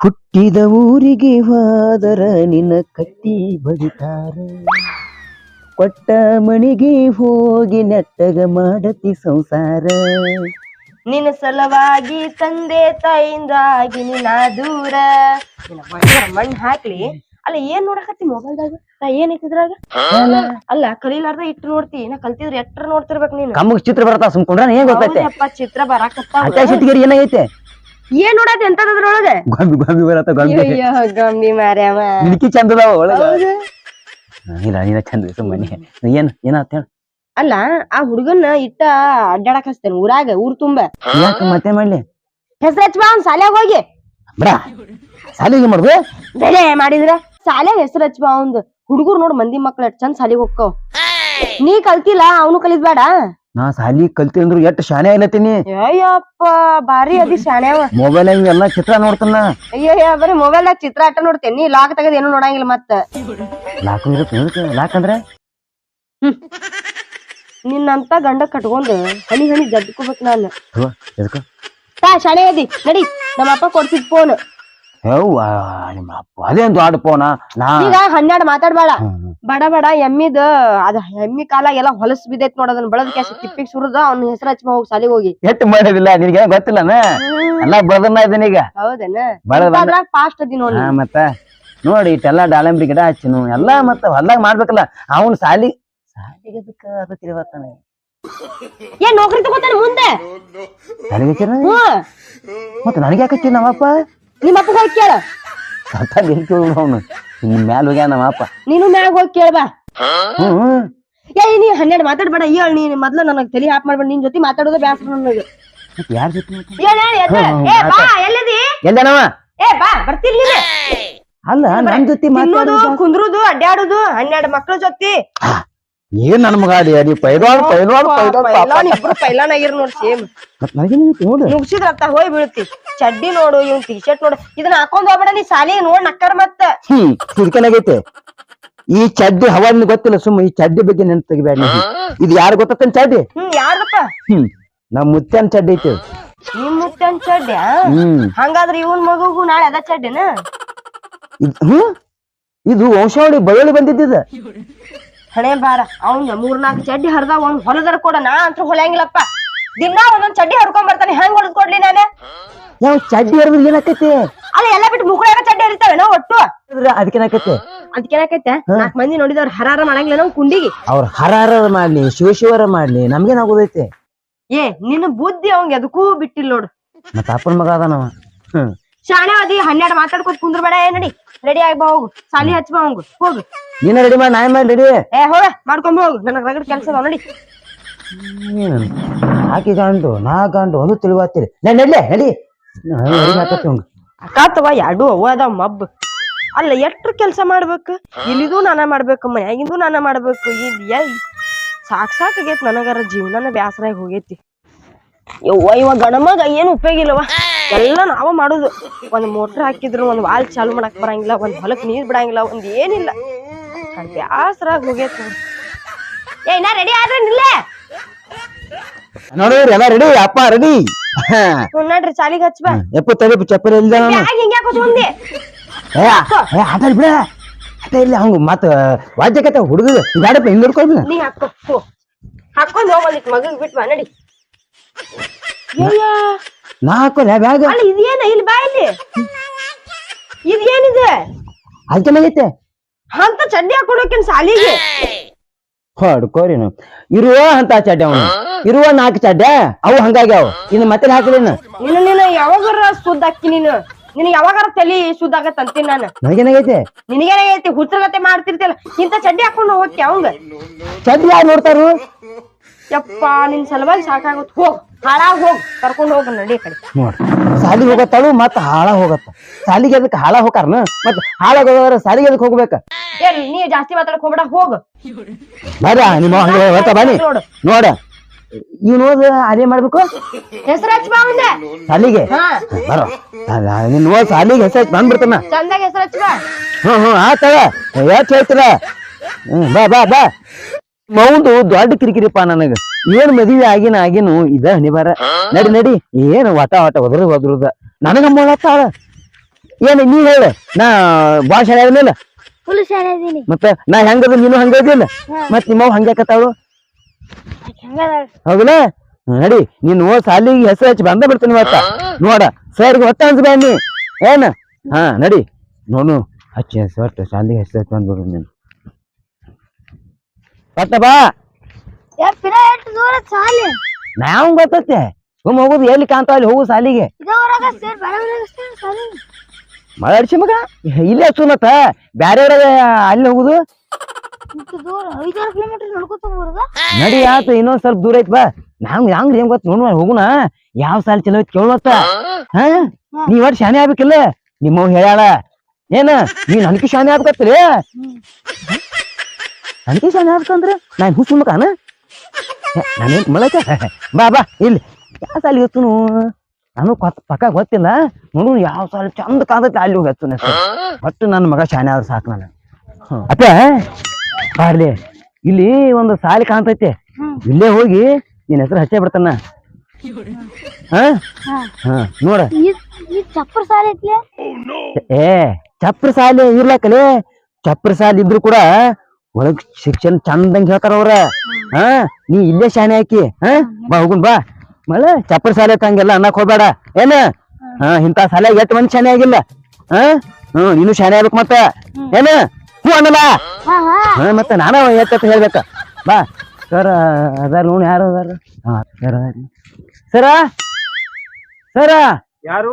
ಹುಟ್ಟಿದ ಊರಿಗೆ ಹೋದರ ನಿನ್ನ ಕಟ್ಟಿ ಬಡಿತಾರ ಕೊಟ್ಟ ಮಣಿಗೆ ಹೋಗಿ ನೆಟ್ಟಗ ಮಾಡತಿ ಸಂಸಾರ. ನಿನ್ನ ಸಲವಾಗಿ ತಂದೆ ತಾಯಿಂದಾಗಿ ನಿನ್ನ ದೂರ. ಮಣ್ಣು ಹಾಕ್ಲಿ. ಅಲ್ಲ ಏನ್ ನೋಡಕತ್ತಿ ಮೊಬೈಲ್ದಾಗ ನಾ ಏನ್ ಐತಿದ್ರಾಗ ಅಲ್ಲ ಕಲೀಲಾರ್ದ ಇಟ್ಟು ನೋಡ್ತಿ. ನಾ ಕಲ್ತಿದ್ರ ಎಟ್ರ ನೋಡ್ತಿರ್ಬೇಕು ನೀನು? ಕಮ್ಮಗ್ ಚಿತ್ರ ಬರತ್ತ ಸುಮ್ಕೊಂಡ್ರೆ ಏನ್ ಗೊತ್ತೈತೆ? ಚಿತ್ರ ಬರಕತ್ತ ಏನಾಗೈತೆ? ಏನ್ ನೋಡತ್ ಎಂತದ್ರೊಳಗ ಗೊಂಬಿ ಗೊಂಬಿ ಬರತ್ತ ಗೊಂಬಿ. ಗಂಬಿ ಮಾರ್ಯಾವ. ನಿನಕಿ ಚಂದ ಅದಾವ ಒಳಗ. ಇಲ್ಲ ನೀನ ಚಂದ ಸುಮ್ಮನೆ ಏನ್ ಏನಾತ ಹೇಳ. ಅಲ್ಲ ಆ ಹುಡುಗನ್ನ ಇಟ್ಟ ಅಡ್ಡಾಡಕ್ ಹಚ್ತೇನೆ ಊರಾಗ ಊರ್ ತುಂಬ. ಯಾಕ ಮತ್ತೆ ಮಾಡ್ಲಿ? ಹೆಸರು ಹಚ್ಚ ಅವ್ನ್ ಸಾಲ್ಯಾಗ ಹೋಗಿ. ಬ್ರಾ ಸಾಲಿಗೆ ಮಾಡುದು? ಬೆಲೆ ಮಾಡಿದ್ರ ಸಾಲ್ಯಾಗ ಹೆಸರು ಹಚ್ಚ ಅವ್ನ್ ಹುಡುಗರು ನೋಡ್ ಮಂದಿ ಮಕ್ಳ ಎಷ್ಟ್ ಚಂದ ಸಾಲಿಗೆ ಹೋಗ್ಕೋ. ನೀ ಕಲ್ತಿಲ್ಲ ಅವನು ಕಲಿದ್ ಬೇಡ ನಾ ಸಾಲಿ ಕಲ್ತಿ ಅಂದ್ರು ಎಷ್ಟ್ ಶಾನೆ ಆಗ್ಲತ್ತೀನಿ ಅಯ್ಯಪ್ಪ ಬಾರಿ ಅದಿ ಶಾಣ್ಯಾವ ಮೊಬೈಲ್ ಎಲ್ಲಾ ಚಿತ್ರ ನೋಡ್ತಾನ. ಅಯ್ಯಯ್ಯ ಬರೀ ಮೊಬೈಲ್ ಚಿತ್ರ ಆಟ ನೋಡ್ತೇನೆ. ನೀ ಲಾಕ್ ತೆಗದ್ ಏನು ನೋಡಂಗಿಲ್ಲ ಮತ್ತ. ಲಾಕ್ ಇರುತ್ತೆ. ಲಾಕ್ ಅಂದ್ರೆ? ನಿನ್ನಂತ ಗಂಡ ಕಟ್ಕೊಂಡು ಹನಿ ಹನಿ ಜಡ್ಕೋಬೇಕು ನಾನು. ಶಾಣೆ ಅದಿ ನಡಿ. ನಮ್ಮ ಅಪ್ಪ ಕೊಡ್ಸಿದ್ ಫೋನ್ ಯವ್ವ ನಿಮ್ಮ ಅಪ್ಪ. ಅದೇನ್ ದೊಡ್ಡ ಫೋನ ನಾ ಈಗ ಹನ್ನೆರಡು ಮಾತಾಡ್ಬೇಡ. ಬಡ ಬಡ ಎಮ್ಮಿದ ಅದ ಎಮ್ಮಿ ಕಾಲಾಗ ಎಲ್ಲ ಹೊಲಸ್ ಬಿದ್ದೈತ್ ನೋಡ ಅದನ್ನ ಬಳದ ಕ್ಯಾಸ ತಿಪ್ಪಿಗ್ ಸುರದ ಅವ್ನ ಹೆಸರು ಹಚ್ಚಿ ಹೋಗಿ ಸಾಲಿಗೆ ಹೋಗಿ. ಎಷ್ಟ್ ಮಾಡೋದಿಲ್ಲ? ನಿನಗೆ ಗೊತ್ತಿಲ್ಲನ? ಎಲ್ಲ ಬದನ ಇದೀನಿ ಈಗ. ಹೌದೇನ? ಅದ್ರಾಗ ಫಾಸ್ಟ್ ಅದಿ ನೋಡಿ ಮತ್ತ? ನೋಡಿ ಇಟ್ಟೆಲ್ಲಾ ದಾಳಿಂಬ್ರಿ ಗಿಡ ಹಚ್ಚಿನು. ಎಲ್ಲಾ ಮತ್ತ ಹೊಲ್ದಾಗ ಮಾಡ್ಬೇಕಲ್ಲ. ಅವನ್ ಸಾಲಿ ಸಾಲಿಗೆ ಅದು ತಿರುವತ್ತಾನ ಏನ್ ನೌಕರಿ ತಗೋತಾನೆ ಮುಂದೆ? ಸಾಲಿಗೆ ಮತ್ತೆ ನನಗೆ ಯಾಕೆ ನಮ್ಮಪ್ಪ? ನಿಮ್ಮ ಅಪ್ಪಗ ಹೋಗಿ ಕೇಳ. ಸತ್ತ ಬೆಂಕಿ ಅವನು? ನಿಮ್ ಮ್ಯಾಲ ಹೋಗ್ಯಾನ ನಮ್ಮಪ್ಪ ನೀನು ಮ್ಯಾಗ ಹೋಗಿ ಕೇಳ್ಬಾ ಹ್ಮ್ ಏ ನೀ ಹನ್ನೆರಡು ಮಾತಾಡ್ಬೇಡ ಹೇಳ್ ನೀ ಮೊದ್ಲು ನನಗ್ ತಲಿ ಹಾಪ್ ಮಾಡ್ಬೇಡ ನಿನ್ ಜೊತೆ ಮಾತಾಡೋದು ಬ್ಯಾಸರ ನನಗೆ ಯಾರ ಜೊತೆ ಮಾತಾಡ್- ಹೇಳ ಹೇಳ ಹ್ಮ್, ಏ ಬಾ. ಎಲ್ಲಿದಿ? ಎಲ್ಲನವ ಏ ಬಾ ಬರ್ತಿಲ್ ನೀನು. ಅಲ್ಲ ನನ್ ಜೊತೆ ತಿನ್ನೋದು ಮಾತಾಡೋದು ಕುಂದ್ರುದು ಅಡ್ಡಾಡುದು ಹನ್ನೆರಡು ಮಕ್ಳ ಜೊತೆ. ಏನ್ ನನ್ ಮಗ ಅಡಿ ಪೈಲಾನ್ ಪೈಲ್ವಾನ್ ಪೈಲ್ವಾನ್ ಪೈಲ್ವಾನ್ ಪಾಪ. ಪೈಲಾನ್ ಇಬ್ರು ಪೈಲಾನ್ ಆಗಿರ್ ನೋಡ್ ಸೇಮ್. ಮತ್ತ್ ನನಗೇನ್ ಗೊತ್ತು ನೋಡು. ನುಗ್ಸಿದ್ರ ಅತ್ತ ಹೋಯ್ ಬೀಳ್ತಿ. ಚಡ್ಡಿ ನೋಡು ಇವ್ ಟಿ ಶರ್ಟ್ ನೋಡು. ಇದನ್ನ ಹಾಕೊಂಡ್ ಹೋಗ್ಬೇಡ ನೀ ಸಾಲಿ ನೋಡ್ ನಕ್ಕರ್ ಮತ್ತ. ಹ್ಮ್ ಈ ಚಡ್ಡಿ ಹವಾ ನಿನಗ್ ಗೊತ್ತಿಲ್ಲ ಸುಮ್ಮ ಈ ಚಡ್ಡಿ ಬಗ್ಗೆ ನೆನ್ ತೆಗಿಬೇಡ ನೀ ಇದು ಯಾರು ಗೊತ್ತತ್ತನ್ ಚಡ್ಡಿ? ಹ್ಮ್ ಯಾರ್ದಪ್ಪ ಹ್ಮ್ ನಮ್ ಮುತ್ತನ್ ಚಡ್ಡಿ ಐತೆ. ಇದು. ನಿಮ್ ಮುತ್ತನ್ ಚಡ್ಡಿ ಹ್ಮ್. ಹಂಗಾದ್ರ ಇವನ್ ಮಗುಗೂ ನಾಳೆ ಅದ ಚಡ್ಡಿನ? ಇದ್- ಹ್ಮ್? ಇದು ವಂಶಾವಳಿ ಬಯಲು ಬಂದಿದ್ದಿದ. ಹಣೆ ಬಾರ ಅವ್ನ್ ಮೂರ್ನಾಲ್ಕು ಚಡ್ಡಿ ಹರಿದ ಒಂದ್ ಹೊಲದರ ಕೊಡ ನಾ ಅಂತೂ ಹೊಲಂಗಿಲ್ಲಪ್ಪ ದಿನ ಒಂದೊಂದ್ ಚಡ್ಡಿ ಹರ್ಕೊಂಡ್ ಬರ್ತಾನೆ ಹೆಂಗ್ ಹೊಡೆದ್ ಕೊಡ್ಲಿ ನಾನು? ಯಾವ ಚಡ್ಡಿ ಹರಿದ್ರೆ ಏನಾಕೈತಿ? ಅಲ್ಲ ಎಲ್ಲ ಬಿಟ್ಟು ಮುಗುಳಾಗ ಚಡ್ಡಿ ಹರಿತಾವೇನೋ ಒಟ್ಟು? ಅದಕ್ಕೇನಾಕೈತಿ ಅದಕ್ಕೇನಾಕೈತೆ ನಾಲ್ಕ್ ಮಂದಿ ನೋಡಿದವ್ರ ಹರಾರ ಮಾಡಂಗಿಲ್ಲ ನಾವು ಕುಂಡಿಗೆ. ಅವ್ರ ಹರಾರ ಮಾಡ್ಲಿ ಶಿವಶಿವರ ಮಾಡ್ಲಿ ನಮ್ಗೇನಾಗೋದೈತಿ ಏ ನಿನ್ನ ಬುದ್ಧಿ ಅವಂಗ ಎದಕ್ಕೂ ಬಿಟ್ಟಿಲ್ಲ ನೋಡು. ಮತ್ತೆ ಅಪ್ಪನ ಮಗ ಅದಾನವ. ಹ್ಮ್. ಶಾಣೆ ಅದಿ ಹನ್ನೆರಡು ಮಾತಾಡ್ಕೊತ ಕುಂದ್ರಬೇಡ ಏ ನಡಿ. ರೆಡಿ ಆಗಿ ಬಾ ಹೋಗು. ಸಾಲಿ ಹಚ್ಚ ಬಾ ಹೋಗು. ಹೋಗು. ನೀನ ರೆಡಿ ಮಾಡಿ ನಾಯಿ ಮಾಡಿ ರೆಡಿ ಏ ಹೋಗ ಮಾಡ್ಕೊಂಡ್ ಹೋಗು. ನನಗ್ ರಗಡ್ ಕೆಲಸ ಅದಾವ ನಡಿ. ಆಕಿ ಗಂಡು ನಾ ಗಂಡು ಒಂದು ತಿಳಿವಾತಿರಿ ನಡಿ ನಡ್ಲೆ ನಡಿ. ರೆಡಿ ಅಕ್ಕ ಎರಡು ಅವ ಅದಾವ ಮಬ್ ಅಲ್ಲ ಎಷ್ಟ್ರ ಕೆಲಸ ಮಾಡ್ಬೇಕು? ಇಲ್ಲಿದು ನಾನ ಮಾಡ್ಬೇಕು ಮನ್ಯಾಗಿಂದು ನಾನ ಮಾಡ್ಬೇಕು. ಇದ್ ಎಲ್ ಸಾಕ್ ಸಾಕಾಗೈತಿ ನನಗರ ಜೀವನನ ಬ್ಯಾಸರಾಗಿ ಹೋಗೈತಿ. ಯವ್ವ ಇವ ಗಣಮಗ ಏನು ಉಪಯೋಗ ಇಲ್ಲವ? ಎಲ್ಲ ನಾವ ಮಾಡುದು. ಒಂದ್ ಮೋಟರ್ ಹಾಕಿದ್ರು ಒಂದ್ ವಾಲ್ ಚಾಲು ಮಾಡಕ್ ಬರಂಗಿಲ್ಲ ಒಂದ್ ಹೊಲಕ್ ನೀರ್ ಬಿಡಂಗಿಲ್ಲ ಒಂದ್ ಏನಿಲ್ಲ. ಬ್ಯಾಸರಾಗ ಹೋಗೈತಿ ಏನ ಏ ರೆಡಿ ಆದ್ರೆ ನಿಲ್ಲೇ ನೋಡ್ರಿ ಎಲ್ಲ ರೆಡಿ ಅಪ್ಪ ರೆಡಿ ನೋಡ್ರಿ ಚಾಲಿಗೆ ಹಚ್ಚ ಬಾ. ಎಪ್ಪ ತಲೆ ಚಪ್ಪಲಿ ಇಲ್ಲ ಬ್ಯಾಗ್ ಏ ಹೊತ್ಕೊಂಡಿ ಆಟ ಬಿಡ. ಆಟ ಇಲ್ಲ ಹಂಗ ಮತ್ತ ವಾದ್ಯಕತ್ತ ಹುಡುಗ. ಗಾಡಪ್ಪ ಹಿಂಗ್ ಹಿಡ್ಕೊಳ್ಬಿಡ ನೀ ಹಾಕೋ ಹಾಕೊಂಡ್ ಹೋಗ್ ಮಗಗ್ ಬಿಟ್ ಬಾ ನಡಿ. ನಾ ಹಾಕೋಲ್ಲ ಬ್ಯಾಗ. ಅಲ್ಲ ಇದೇನ? ಇಲ್ಲಿ ಬಾ ಇಲ್ಲಿ. ಇದೇನಿದೆ? ಅದಕ್ಕೆನಾಗೈತೆ ಅಂತ ಚಡ್ಡಿ ಹಾಕೊಂಡೋಕೇನ್ ಸಾಲಿಗೆ. ಹೊಡ್ಕೋರಿ ನಾವು ಇರುವ ಅಂತ ಚಡ್ಡ ಅವನು. ಇರುವ ನಾಲ್ಕು ಚಡ್ಡ ಅವು ಹಂಗಾಗ್ಯಾವ ಇನ್ನು ಮತ್ತೆ ಹಾಕಲೇನು ಇನ್ನು ನೀನು ಯಾವಾಗಾರ ಸುದ್ದ ಹಾಕಿ ನೀನು. ನಿನಗೆ ಯಾವಾಗಾರ ತಲಿ ಶುದ್ಧ ಆಗತ್ತ ಅಂತೀನಿ ನಾನು. ನನಗೇನಾಗೈತೆ? ನಿನಗೇನಾಗೈತಿ? ಹುಚ್ಚರಗತೆ ಮಾಡ್ತಿರ್ತಿಲ್ಲ ಇಂತ ಚಡ್ಡಿ ಹಾಕೊಂಡು ಹೋಗ್ತಿ ಅವಂಗ? ಚಡ್ಡಿ ಯಾರು ನೋಡ್ತಾರು? ಯಪ್ಪ ನಿನ್ ಸಲವಾಗಿ ಸಾಕಾಗುತ್ತೆ ಹೋಗ್. ಹಾಳಾಗ್ ಹೋಗ್ ಕರ್ಕೊಂಡ್ ಹೋಗ ನಡಿ ಕಡೆ. ನೋಡ್ರಿ ಸಾಲಿಗೆ ಹೋಗತ್ತಾಳು ಮತ್ತ ಹಾಳ ಹೋಗತ್ತ. ಸಾಲಿಗೆ ಅದಕ್ಕೆ ಹಾಳ ಹೋಗಾರನ? ಮತ್ತ ಹಾಳಾಗೋದ್ರ ಸಾಲಿಗೆ ಅದಕ್ಕೆ ಹೋಗ್ಬೇಕ? ಏ ನೀ ಜಾಸ್ತಿ ಮಾತಾಡಕ್ ಹೋಗ್ಬೇಡ ಹೋಗ. ಬರ್ರ ನಿಮ್ಮ ಹಂಗೆ ಹೊತ್ತ ಬನ್ನಿ. ನೋಡು. ನೋಡ ಇವ್ ನೋಡ್ ಅದೇ ಮಾಡ್ಬೇಕು? ಹೆಸರು ಹಚ್ಚ ಬಾ ಸಾಲಿಗೆ? ಹಾ. ಬರೋ. ನಿನ್ ನೋಡ್ ಸಾಲಿಗೆ ಹೆಸರು ಬಂದ್ಬಿಡ್ತಾನ. ಚಂದಾಗ ಹೆಸರು ಹಚ್ಚ ಬಾ. ಹ್ಮ್ ಹ್ಮ್ ಆತ ಯಾಕೆ ಹೇಳ್ತೀರ? ಹ್ಮ್ ಬಾ ಬಾ ಬಾ. ಮೌಂದು ದೊಡ್ಡ ಕಿರಿಕಿರಿಪ್ಪ ನನಗ. ಏನ್ ಮದುವೆ ಆಗಿನ ಆಗಿನು ಇದ ಹಣಿಬಾರ ನಡಿ ನಡಿ. ಏನ್ ವಾಟ ವಾಟ ಒದ್ರ ಒದ್ರದ. ನನಗ ಮೊಳತ್ತಾಳ ಏನ್ ನೀ ಹೇಳ. ನಾ ಫುಲ್ ಶಾಲೆ ಮತ್ತೆ ನಾ ಹೆಂಗದ ನೀನು ಹಂಗ ಇದಿಲ್ಲ ಮತ್ ನಿಮ್ಮವ್ ಹಂಗೆ ಕತ್ತಾಳು ಹೆಂಗದ ಹೌದಲ್ಲ? ನಡಿ. ನೀನ್ ಓ ಸಾಲಿಗೆ ಹೆಸರು ಹಚ್ಚಿ ಬಂದ ಬಿಡ್ತೀನಿ ಇವತ್ತ. ನೋಡ ಸರ್ ಹೊತ್ತ ಅನ್ಸ್ಬೇಡ ನೀ. ಏನ? ಹಾ ನಡಿ. ನೋನು ಹಚ್ಚಿ ಹೆಸರು ಸಾಲಿಗೆ ಹೆಸರು ಹಚ್ಚಿ ಬಂದ್ಬಿಡು ನೀನು. ಬತ್ತ ಬಾ. ಯಪ್ಪಿನ ಎಷ್ಟು ದೂರ ಸಾಲಿ? ನಾವ್ ಗೊತ್ತೈತೆ. ಸುಮ್ ಹೋಗುದು ಎಲ್ಲಿ ಕಾಣ್ತಾವ ಅಲ್ಲಿ ಹೋಗು ಸಾಲಿಗೆ. ಸೇರ್ ಸಾಲಿ. ಮಗ? ಇಲ್ಲೇ ಹಚ್ಚು ಮತ್ತ. ಬ್ಯಾರೆ ಅಲ್ಲಿ ಹೋಗುದು? ಇಷ್ಟು ದೂರ ಐದಾರು ಕಿಲೋಮೀಟರ್ ನಡ್ಕೊತ ಊರಾಗ? ನಡಿ ಆತ ಇನ್ನೊಂದ್ ಸ್ವಲ್ಪ ದೂರ ಐತ್ ಬಾ. ನಾವ್ ಹೆಂಗ್ ಏನ್ ಗೊತ್ತ? ನೋಡ್ ಹೋಗುಣ ಯಾವ ಸಾಲ ಚಲೋ ಐತ್ ಹಾ? ನೀ ಒಟ್ ಶಾನೆ ಆಗ್ಬೇಕಿಲ್ಲ. ನಿಮ್ಮವ್ ಹೇಳ್ಯಾಳ. ಏನ ನೀನ್ ಅನ್ಕಿ ಶಾನೆ ಆಗ್ಬೇಕತ್ರಿ ನನ್ಕಿ ಶಾನೆ ಅಂದ್ರೆ ನಾನು ಹುಚ್ಚು ಮಕಾನ ನಾನೇನ್ ಮಳಕ ಬಾ ಬಾ ಇಲ್ಲಿ. ಯಾವ ಸಾಲಿ ಹಚ್ಚುನು ನಾನು ಪಕ್ಕ ಗೊತ್ತಿಲ್ಲ. ನೋಡು ಯಾವ ಸಾಲಿ ಚಂದ ಕಾದೈತಿ ಅಲ್ಲಿ ಹೋಗಿ ಹತ್ತುನ ಒಟ್ಟು ನನ್ನ ಮಗ ಶಾನೆ ಆದ್ರೆ ಸಾಕು ನಾನು ಅತ್ತ ಬಾರ್ಲಿ. ಇಲ್ಲಿ ಒಂದು ಸಾಲಿ ಕಾಣ್ತೈತೆ. ಇಲ್ಲೇ ಹೋಗಿ ನಿನ್ನ ಹೆಸರು ಹಚ್ಚೇ ಬಿಡ್ತಾನ. ಹಾ? ಹಾ ನೋಡ. ಚಪ್ಪರ್ ಸಾಲಿ ಏ ಚಪ್ರ ಸಾಲಿ ಇರ್ಲಕ್ಕಲೆ. ಚಪ್ರ ಸಾಲಿ ಇದ್ರು ಕೂಡ ಒಳಗ್ ಶಿಕ್ಷಣ ಚಂದಂಗ್ ಹೇಳ್ತಾರ ಅವ್ರ. ಹಾ ನೀ ಇಲ್ಲೇ ಶಾನೆ ಹಾಕಿ ಹಾ? ಬಾ ಹೋಗುನ್ ಬಾ. ಮಳೆ ಚಪ್ಪರ್ ಶಾಲೆ ಹಂಗೆಲ್ಲ ಅನ್ನಕ್ ಹೋಗ್ಬೇಡ. ಏನ? ಹಾ ಇಂತ ಸಾಲೆ ಎಷ್ಟ್ ಮಂದಿ ಶಾನೆ ಆಗಿಲ್ಲ? ಹಾ? ಹ್ಮ್ ನೀನು ಶಾನೆ ಆಗ್ಬೇಕು ಮತ್ತ. ಏನ? ಹ್ಞೂ ಅನ್ನಲ್ಲ? ಹಾ ಮತ್ತ ಹಾ ಮತ್ತೆ ನಾನ ಎತ್ತ ಹೇಳ್ಬೇಕ. ಬಾ. ಸರ್ ಅದಾರ ನೋಡಿ ಯಾರು ಅದಾರ? ಹಾ ಸರ್. ಸರ? ಸರ? ಯಾರು?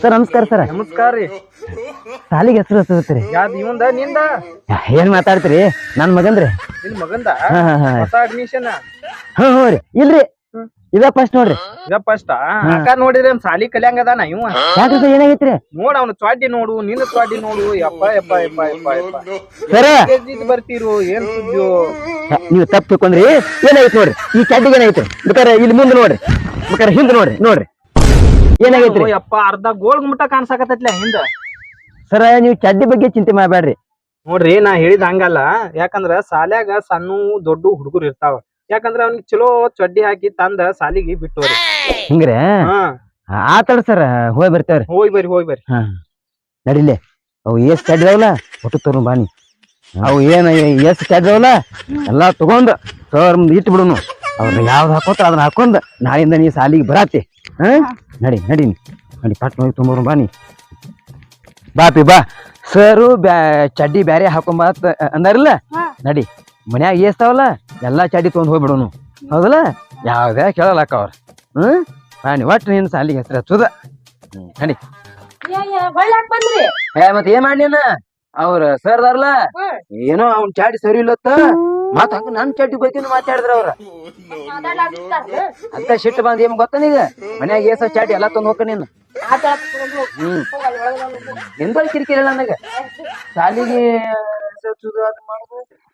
ಸರ್ ನಮಸ್ಕಾರ ಸರ್. ನಮಸ್ಕಾರ ರೀ. ಸಾಲಿಗೆ ಹೆಸರು ಹಚ್ಚತ್ರಿ ಯಾವ್ದು ಇವಂದ ನಿಂದ? ಏನ್ ಮಾತಾಡ್ತೀರಿ? ನನ್ ಮಗನ್ರಿ ನಿನ್ ಮಗಂದ? ಹಾ ಹಾ ಹಾ. ಹೊಸ ಅಡ್ಮಿಷನ್ ಹ್ಞೂ ಹ್ಞೂ ರೀ. ಇಲ್ರಿ. ಇದ ಫಸ್ಟ್ ನೋಡ್ರಿ. ಇದ ಫಸ್ಟ್ ಅಕ್ಕ ನೋಡಿದ್ರೆ ಅವ್ನ್ ಸಾಲಿ ಕಲ್ಯಾಂಗ ಅದಾನ ಇವ? ಯಾಕ್ರಿ ಸರ್ ಏನಾಗೈತ್ರಿ? ನೋಡ ಅವ್ನ ಚಾಡಿ ನೋಡು ನಿನ್ನ ಚಾಡಿ ನೋಡು. ಯಪ್ಪ ಯಪ್ಪ ಯಪ್ಪ ಯಪ್ಪ ಯಪ್ಪ. ಸರ. ಬರ್ತೀರು ಏನ್ ಸುದ್ದಿಯೋ? ನೀವು ತಪ್ಪು ತಿಳ್ಕೊಂಡ್ರಿ. ಏನಾಗೈತಿ ನೋಡ್ರಿ? ಈ ಚಡ್ಡಿಗೆ ಏನಾಯ್ತು ಬೇಕಾರೆ ಇಲ್ಲಿ ಮುಂದೆ ನೋಡ್ರಿ. ಬೇಕಾರೆ ಹಿಂದೆ ನೋಡ್ರಿ. ನೋಡ್ರಿ. ಏನಾಗೈತ್ರಿ? ಯಪ್ಪ ಅರ್ಧ ಗೋಲ್ ಗುಮ್ಮಟ ಕಾಣ್ಸಾಕತ್ತೈತ್ಲ ಹಿಂದ. ಸರ ನೀವು ಚಡ್ಡಿ ಬಗ್ಗೆ ಚಿಂತೆ ಮಾಡಬೇಡ್ರಿ ನೋಡ್ರಿ ನಾ ಹೇಳಿದ ಹಂಗಲ್ಲ. ಯಾಕಂದ್ರ ಸಾಲ್ಯಾಗ ಸಣ್ಣ ದೊಡ್ಡ ಹುಡುಗರು ಇರ್ತಾವ. ಯಾಕಂದ್ರ ಅವ್ನಿಗೆ ಚಲೋ ಚಡ್ಡಿ ಹಾಕಿ ತಂದ ಸಾಲಿಗೆ ಬಿಟ್ಟು ಹಿಂಗ್ರೆ? ಹಾ. ತಡ ಸರ್ ಹೋಗಿ ಬರ್ತೇವ್ರಿ. ಹೋಗಿ ಬರ್ರಿ ಹೋಗಿ ಬರ್ರಿ. ಹಾ. ನಡಿಲೆ ಅವು ಎಸ್ ಚಡ್ಡವಲ್ಲ ಒಟ್ಟು ತರು ಬಾನಿ ಅವು ಏನ ಎಸ್ ಚಡ್ಡವಲ್ಲ ಎಲ್ಲಾ ತಗೊಂಡ್ ಸರ್ ಮುಂದೆ ಇಟ್ಟು ಬಿಡುನು ಅವ್ರನ್ನ ಯಾವ್ದು ಹಾಕೋತ ಅದನ್ನ ಹಾಕೊಂಡ್ ನಾಳಿಂದ ನೀ ಸಾಲಿಗೆ ಬರಾತಿ. ಹಾ? ನಡಿ ನಡಿ ನಡಿ ಪಟ್ ನೋಯ್ ತುಂಬ ಬಾನಿ ಬಾಪಿ ಬಾ ಸರು ಬ್ಯಾ ಚಡ್ಡಿ ಬ್ಯಾರೆ ಹಾಕೊಂಬ ಅಂದಾರಲ್ಲ? ನಡಿ. ಮನ್ಯಾಗ ಏಸ್ತಾವಲ್ಲ ಎಲ್ಲಾ ಚಡ್ಡಿ ತೊಗೊಂಡ್ ಹೋಗ್ಬಿಡೋನು. ಹೌದಲ್ಲ? ಯಾವ್ದೇ ಅಕ್ಕ ಅವ್ರ. ಹ್ಮ್? ಬಾನಿ ಒಟ್ಟು ನಿನ್ನ ಸಾಲಿಗೆ ಹೆಸರು ಹಚ್ಚುದ. ಹ್ಮ್ ನಡಿ. ಮತ್ತೆ ಏ ಮತ್ ಏನ್ ಮಾಡ್ಲಿ ಅವ್ರ ಸರ್ ಅದಾರಲ್ಲ ಏನೋ ಅವ್ನ ಚಾಡಿ ಸರಿ ಇಲ್ಲತ್ತ? ಮತ್ ಹಂಗ ನನ್ ಚಡ್ಡಿ ಬೈತೀನಿ ಮಾತಾಡಿದ್ರ ಅವ್ರ? ಅಂತ ಸಿಟ್ಟು ಬಂದ್ ಏನ್ ಗೊತ್ತ ನೀಗ ಮನ್ಯಾಗ ಏಸ ಚಾಟಿ ಎಲ್ಲಾ ತಂದು ಹೋಗ ನೀನು. ಹ್ಮ್. ಇಲ್ಲ ನನಗ. ಶಾಲಿಗೆ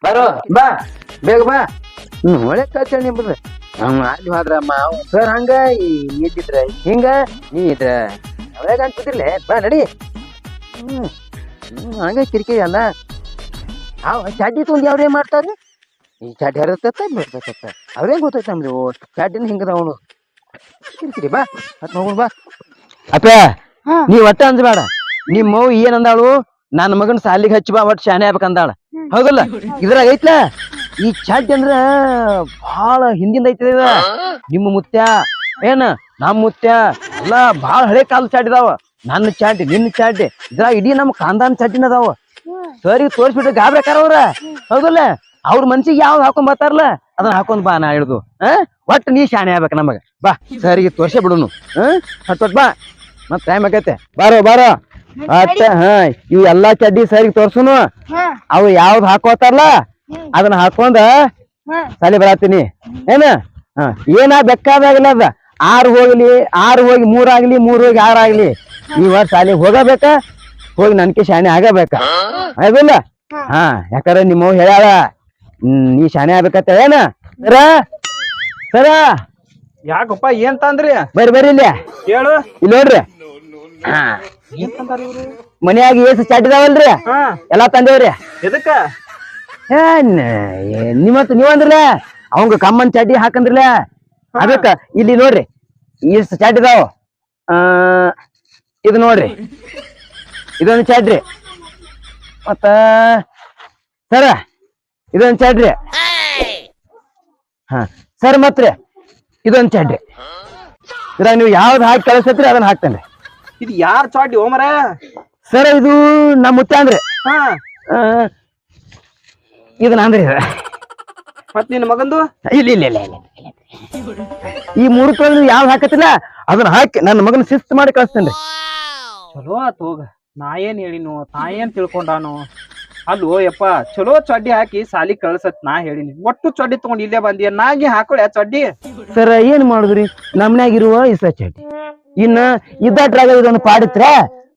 ಬರೋ, ಬಾ, ಬೇಗ ಬಾ. ಹ್ಮ್, ಒಳ್ಳೆ ಕಲ್ಚ ನಿಂಬುದು. ಹ್ಮ್, ಅಲ್ಲಿ ಹೋದ್ರ ಸರ್ ಹಂಗ ಇದ್ದಿದ್ರ, ಹಿಂಗ, ನೀ ಇದ್ರ. ಅವಾಗ ಅನ್ಸಿದ್ರಲ್ಲ ಬಾ, ನಡಿ. ಹ್ಮ್ ಹಂಗ ಕಿರಿಕಿರಿ ಅಲ್ಲ. ಅವ್ ಚಾಟಿ ತೊಂದ್ ಯಾವ್ರೇ ಮಾಡ್ತಾರ ಈ ಚಾಡಿ ಹರತತ್ತ ಬಿಡ್ತತ್ತ ಅವ್ರೇ ಗೊತ್ತೈತೆ ನಮ್ದು ಚಾಡಿನ ಹಿಂಗದ ಅವನು. ಕಿರಿಕಿರಿ ಬಾ. ಮತ್ ನೋಡು ಬಾ. ಅಪ್ಪ ನೀವ್ ನೀ ಒಟ್ಟ ಅಂದ್ಬೇಡ. ನಿಮ್ ಮಗು ಏನ್ ಅಂದಾಳು? ನನ್ನ ಮಗನ್ ಸಾಲಿಗೆ ಹಚ್ಚಿ ಬಾ ಒಟ್ಟು ಶಾನೆ ಆಗ್ಬೇಕಂದಾಳ ಹೌದಲ್ಲ? ಇದ್ರಾಗ ಐತ್ಲ? ಈ ಚಾಡಿ ಅಂದ್ರ ಬಹಳ ಹಿಂದಿಂದ ಐತಿ ಇದ. ನಿಮ್ಮ ಮುತ್ಯ ಏನ? ನಮ್ ಮುತ್ಯ ಎಲ್ಲಾ ಬಹಳ ಹಳೆ ಕಾಲ ಚಾಡಿ ಇದಾವ. ನನ್ನ ಚಾಟಿ ನಿನ್ನ ಚಾಟಿ. ಇದ್ರಾಗ ಇಡೀ ನಮ್ ಕಾಂದಾನ್ ಚಾಟಿನ ಅದಾವ ಸರಿ ತೋರಿಸ್ಬಿಟ್ರೆ ಗಾಬ್ರಕಾರ ಅವ್ರ. ಹೌದಲ್ಲ? ಅವ್ರ ಮನ್ಸಿಗೆ ಯಾವ್ದು ಹಾಕೊಂಡ್ ಬರ್ತಾರಲ್ಲ ಅದನ್ನ ಹಾಕೊಂಡ್ ಬಾ ನಾ ಹಿಡ್ದು ಹಾ ಒಟ್ಟು ನೀ ಶಾಣೆ ಆಗ್ಬೇಕು ನಮಗ. ಬಾ ಸರಿಗೆ ತೋರ್ಸೇ ಬಿಡುನು. ಹಾ ಹತ್ತೊಟ್ ಬಾ. ಮತ್ ಟೈಮ್ ಆಗೈತೆ ಬಾರೋ ಬಾರೋ. ಅಟ್ಟ ಹಾ ಇವ್ ಎಲ್ಲಾ ಚಡ್ಡಿ ಸರಿಗೆ ತೋರ್ಸುನು. ಅವು ಯಾವ್ದು ಹಾಕೋತಾರಲ್ಲ ಅದನ್ನ ಹಾಕೊಂಡ ಸಾಲಿ ಬರಾತೀನಿ. ಏನ? ಹ ಏನ ಬೇಕಾದಾಗಲ್ಲ ಅದ. ಆರು ಹೋಗ್ಲಿ ಆರು ಹೋಗಿ ಮೂರಾಗ್ಲಿ ಮೂರ್ ಹೋಗಿ ಆರಾಗ್ಲಿ ಆಗ್ಲಿ. ಈ ವರ್ಷ ಅಲ್ಲಿ ಹೋಗಬೇಕ? ಹೋಗಿ ನನ್ಕೆ ಶಾಣೆ ಆಗಬೇಕ? ಹೌದಿಲ್ಲ ಹಾ. ಯಾಕಂದ್ರೆ ನಿಮ್ಮ ಹೇಳ್ಯಾಳ ಹ್ಮ್ ನೀ ಶಾನೆ ಆಗ್ಬೇಕಂತ ಏನ ಸರ ಸರ. ಯಾಕಪ್ಪ ಏನ್ ತಂದ್ರಿ? ಬರ್ರಿ ಬರ್ರಿ ಇಲ್ಲಿ. ಹೇಳು. ಇಲ್ಲಿ ನೋಡ್ರಿ. ಹಾ. ಏನ್ ತಂದಾರ ಇವ್ರು? ಮನ್ಯಾಗ ಏಸು ಚಾಟಿದಾವಲ್ರಿ ಹಾ. ಎಲ್ಲಾ ತಂದೇವ್ರಿ. ಎದಕ್ಕ? ಏನ್ ನಿಮ್ಮತ್ ನೀವಂದ್ರಲ್ಲ ಅವಂಗ ಕಮ್ಮನ್ ಚಡ್ಡಿ ಹಾಕಂದ್ರಲ್ಲ? ಅದಕ್ಕ ಇಲ್ಲಿ ನೋಡ್ರಿ. ಇಷ್ಟು ಚಡ್ಡಿದಾವ ಆ ಇದು ನೋಡ್ರಿ. ಇದೊಂದು ಚಡ್ರಿ ಮತ್ತ ಸರ. ಇದೊಂದು ಚಾಡ್ರಿ. ಹಾ ಸರ್ ಮತ್ರಿ ಇದೊಂದ್ ಚಾಡ್ರಿ. ಇದ್ರಾಗ ನೀವು ಯಾವ್ದು ಹಾಕಿ ಕಳಿಸತ್ರಿ ಅದನ್ನ ಹಾಕ್ತೇನೆ ಇದು ಯಾರ್ ಚಾಡ್ರಿ ಓಮರ? ಸರ್ ಇದು ನಮ್ಮ ಮುತ್ತೆ ಅಂದ್ರೆ. ಹಾ. ಇದು ನಂದ್ರಿ ಇದು. ಮತ್ ನಿನ್ ಮಗಂದು? ಇಲ್ಲ ಇಲ್ಲ ಇಲ್ಲ ಇಲ್ಲ ಈ ಮೂರು ತೊಳೆದು ಯಾವ್ದು ಹಾಕತ್ತಿಲ್ಲ ಅದನ್ನ ಹಾಕಿ ನನ್ನ ಮಗನ ಶಿಸ್ತು ಮಾಡಿ ಕಳಿಸ್ತೇನೆ ಚಲೋ ಆತ್ ಹೋಗ. ನಾ ಏನ್ ಹೇಳಿನು ತಾಯೇನ್ ಏನ್ ತಿಳ್ಕೊಂಡಾನು? ಅಲ್ಲೋ ಯಪ್ಪ ಚಲೋ ಚಡ್ಡಿ ಹಾಕಿ ಸಾಲಿ ಕಳ್ಸತ್ ನಾ ಹೇಳಿನಿ. ಒಟ್ಟು ಚಡ್ಡಿ ತಗೊಂಡ್ ಇಲ್ಲೇ ಬಂದಿ ನಾಗಿ ಹಾಕೊಳ್ಳಿ ಆ ಚಡ್ಡಿ? ಸರ್ ಏನ್ ಮಾಡುದ್ರಿ? ನಮ್ನಾಗಿರುವ ಇಸ ಚಡ್ಡಿ. ಇನ್ನ ಇದ್ದಾಟ್ರಾಗ ಇದೊಂದು ಪಾಡಿತ್ರ